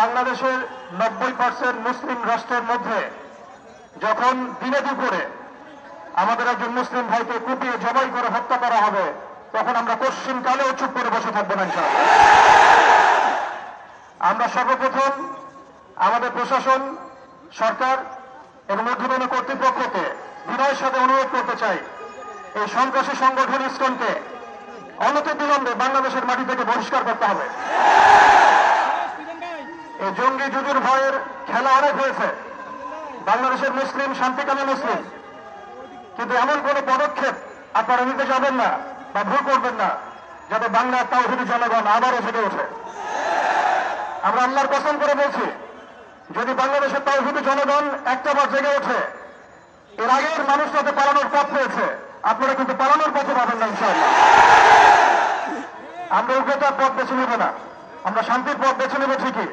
বাংলাদেশের নব্বই পার্সেন্ট মুসলিম রাষ্ট্রের মধ্যে যখন দিনে দুপুরে আমাদের একজন মুসলিম ভাইকে কুপিয়ে জবাই করে হত্যা করা হবে, তখন আমরা পশ্চিম কালেও চুপ করে বসে থাকব না। আমরা সর্বপ্রথম আমাদের প্রশাসন, সরকার এবং ঊর্ধ্বতন কর্তৃপক্ষকে বিনয়ের সাথে অনুরোধ করতে চাই, এই সন্ত্রাসী সংগঠন ইস্কনকে অনতি বিলম্বে বাংলাদেশের মাটি থেকে বহিষ্কার করতে হবে এই জঙ্গি জুজুর ভয়ের খেলা অনেক হয়েছে। বাংলাদেশের মুসলিম, শান্তিকামী মুসলিম। কিন্তু এমন কোন পদক্ষেপ আপনারা নিতে যাবেন না বা ভুল করবেন না, যাতে বাংলার তাওহিদি জনগণ আবারও জেগে ওঠে। আমরা আল্লাহর কসম করে বলছি, যদি বাংলাদেশের তাওহিদি জনগণ একটা বার জেগে ওঠে, এর আগের মানুষ যাতে পালানোর পথ পেয়েছে, আপনারা কিন্তু পালানোর পথে পাবেন না ইনশাআল্লাহ। আমরা উগ্রতার পথ বেছে নেব না। আমরা শান্তির পথ বেছে নেব ঠিকই।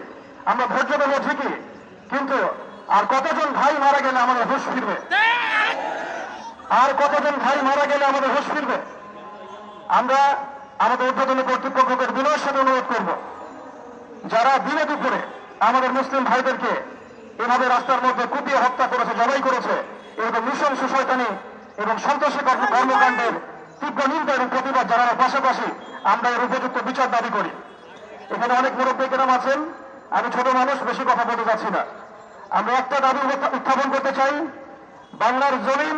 আমরা ধৈর্য দেবো ঠিকই, কিন্তু আর কতজন ভাই মারা গেলে আমাদের হুশ ফিরবে? আর কতজন ভাই মারা গেলে আমাদের হুশ ফিরবে? আমরা আমাদের উদ্বোধনী কর্তৃপক্ষকে বিনয়ের সাথে অনুরোধ করব, যারা দিনে দুপুরে আমাদের মুসলিম ভাইদেরকে এভাবে রাস্তার মধ্যে কুপিয়ে হত্যা করেছে, জবাই করেছে, এরকম মিশন সুশয়তানি এবং সন্ত্রাসী কর্ম- কর্মকাণ্ডের তীব্র নিন্দা এবং প্রতিবাদ জানানোর পাশাপাশি আমরা এর উপযুক্ত বিচার দাবি করি। এখানে অনেক মুরব্বী কেরাম আছেন আমি ছোট মানুষ, বেশি কথা বলতে যাচ্ছি না আমরা একটা দাবি উত্থাপন করতে চাই, বাংলার জমিন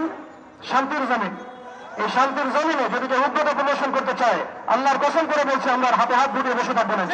শান্তির জমিন এই শান্তির জমিনে যদি কেউ উদ্যোগ প্রদর্শন করতে চায়, আল্লাহর কসম করে বলছে, আমরা হাতে হাত ধুয়ে বসে থাকব না।